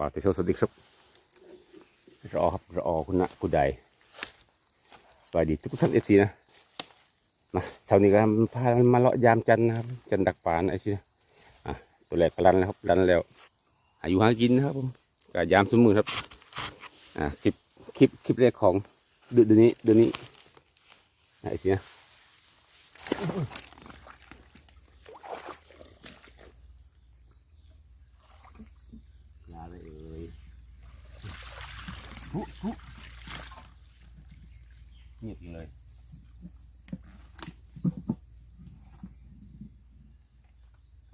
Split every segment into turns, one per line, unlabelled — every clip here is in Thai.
บ่าวเตโซสวัสดีครับรอครับรอคุณนะคุณใดสวัสดีทุกท่านเอฟซีนะมาเสาร์นี้ก็พามาเลาะยามจันทร์นะครับ จันทร์ดักป่านะไอซีนะอะตัวแรกก็รันแล้วครับรันแล้วอายุหากินนะครับผมก็ยามสมมือครับอะคลิปคลิปคลิปแรกของเดือนนี้เดือนนี้นะไอซีนะ ลาเลยเอ่ยปุ๊ปุ๊เงียบอยู่เลย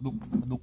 ดุกดุกดุก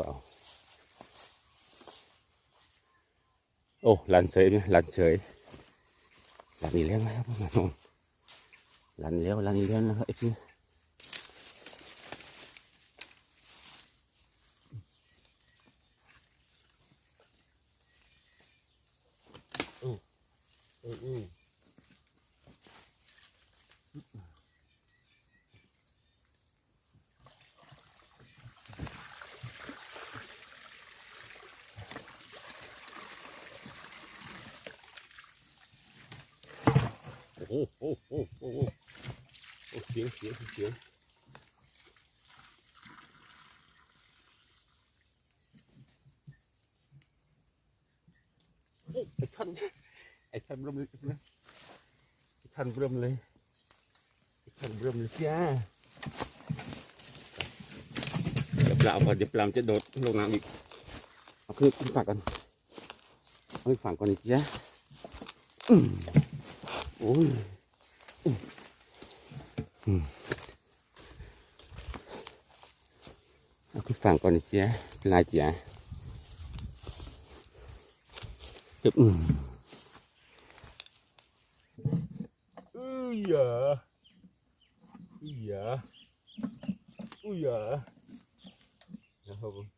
ปล่าโอ้รันเฉยไหมรันเฉยรันอีกแล้วนะครับพี่น้องรันแล้วรันอีกแล้วนะครั โอ้โหโอ้โหโอ้โหโอ้เสียงเสียงเสียงไอ้ท่านไอ้ท่านเริ่มเลยนะไอ้ท่านเริ่มเลยไอ้ท่านเริ่มเลยจ้าเดี๋ยวปลาก่อนเดี๋ยวปลาจะโดดลงน้ำอีกเอาขึ้นขึ้นฝั่งก่อนเอาขึ้นฝั่งก่อนอีกจ้าอืม โอ้ยเอาขึ้นฝั่งก่อนอีกจ้าเป็นไรจ้าเดี๋ยวอืม Iya. Iya. Iya. Ya apa? Ủa.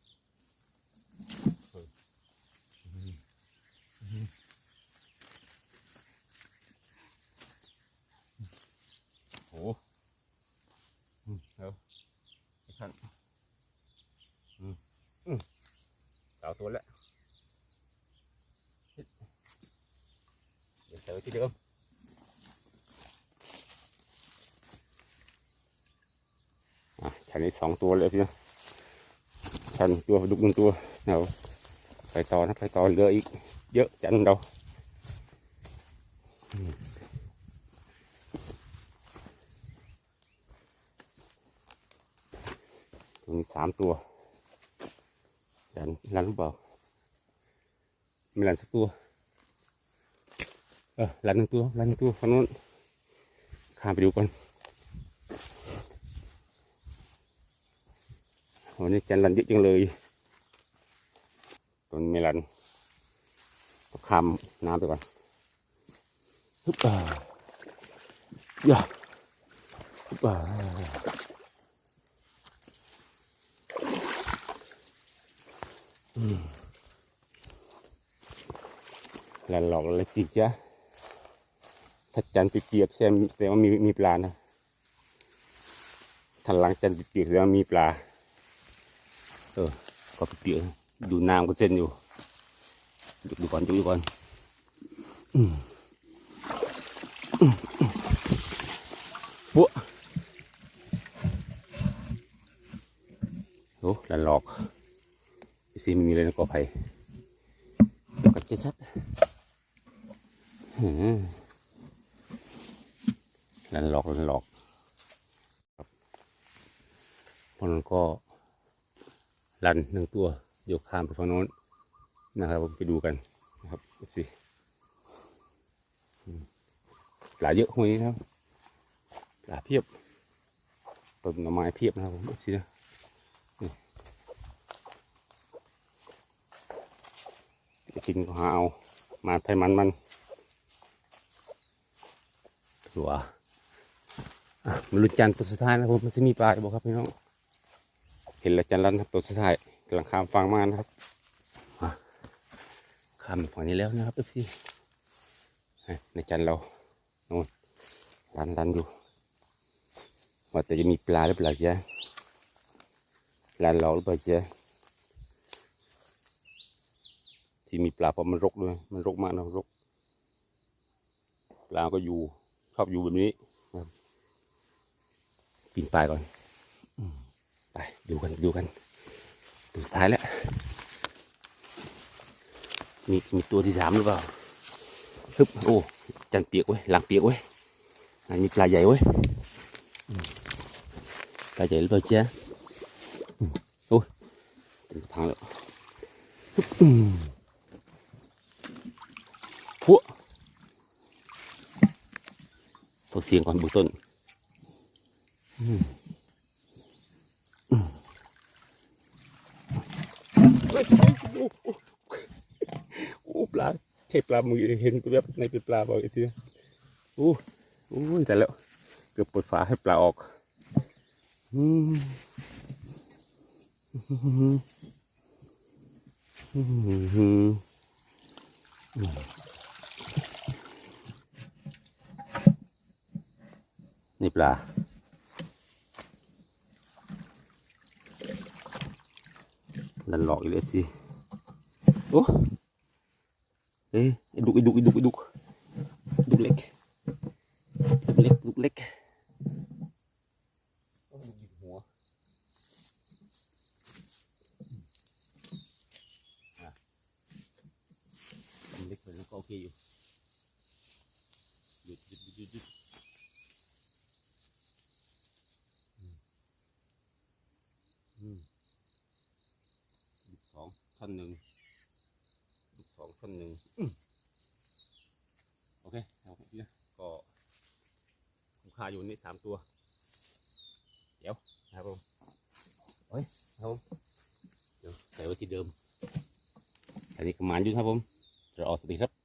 ฉันนี้สองตัวเลยพี่นะฉันตัวดุกหนึ่งตัวเราไปต่อนะไปต่อเหลืออีก เยอะจันเราตรงนี้สามตัวรันรันหรือเปล่าไม่รันสักตัวเออรันหนึ่งตัวรันหนึ่งตัวฝั่งนู้นข้ามไปดูก่อน วันนี้จันรันเยอะจังเลยต้นเมลันต้องข้ามน้ำไปก่อนฮึบอ่าย่าฮึบอ่าอืมลันหลอกอะไรจริงจ้ะถ้าจันเปียกๆแสดงแสดงว่ามีมีปลานะถ้าหลังจันเปียกๆแสดงว่ามีปลาเออก็เปียกดูน้ำก็เส้นอยู่ดูดูก่อนดูก่อนปุ๊บโอ้ลันหลอกซีไม่มีเลยนะกอไผ่ดี๋ยวกันชัดๆอืมลันหลอกลันหลอกครับเพราะนั้นก็ ลันหนึ่งตัวเดี๋ยวข้ามไปฝั่งโน้นนะครับผมไปดูกันนะครับสิปลาเยอะห้วยนี้นะครับปลาเพียบต้นหน่อไม้เพียบนะครับผมสินะจะกินก็หาเอามาไทยมันมันหัวอะมันลุนจันตัวสุดท้ายนะครับผมมันจะมีปลาหรือเปล่าครับพี่น้อง เห็นแล้วจันทร์แล้วนะครับตัวสุดท้ายกำลังข้ามฟังมานะครับข้ามมาฝั่งนี้แล้วนะครับเอฟซีในจันเราโน่นรันรันอยู่ว่าแต่จะมีปลาหรือเปล่าจ๊ะปลาเราหรือเปล่าจ๊ะที่มีปลาเพราะมันรกด้วยมันรกมากนะรกปลาก็อยู่ชอบอยู่แบบนี้นะครับปีนป่ายก่อนอืม ไปดูกันดูกันตัวสุดท้ายแล้ว มีมีตัวที่สามหรือเปล่าฮึบโอ้จันเปียกเว้ยหลังเปียกเว้ยอันมีปลาใหญ่เว้ยปลาใหญ่หรือเปล่าเจ๊ะอืมโอ้ยจันพังแล้วฮึบอืมพวกพวกเสียงก่อนบุต้น อืมอืมเฮ้ยเฮ้ยโอ้โอ้ โอ้ปลา ใช่ปลามือเห็นแบบในเป็นปลาบอกอีกทีโอ้โอ้แต่แล้วเกือบเปิดฝาให้ปลาออกอืมอืมนี่ปลาลันหลอกอีกแล้วสิโอ้ อ้ยไอ้ดุกไอ้ดุกไอ้ดุกไอ้ดุกดุกเล็กดุกเล็กดุกเล็กดุกเล็กไปแล้วก็โอเคอยู่หยุดหยุดหยุดหยุดอืมสองท่อนหนึ่ง ลูกสองท่อนหนึ่งอืมโอ เคเอาไปนะก็คุ้มค่าอยู่นี่สามตัว เดี๋ยวนะครับผมเฮ้ยครับผมเดี๋ยวใส่ไว้ที่เดิมอันนี้กระมานอยู่ครับผมเราออกสติครับ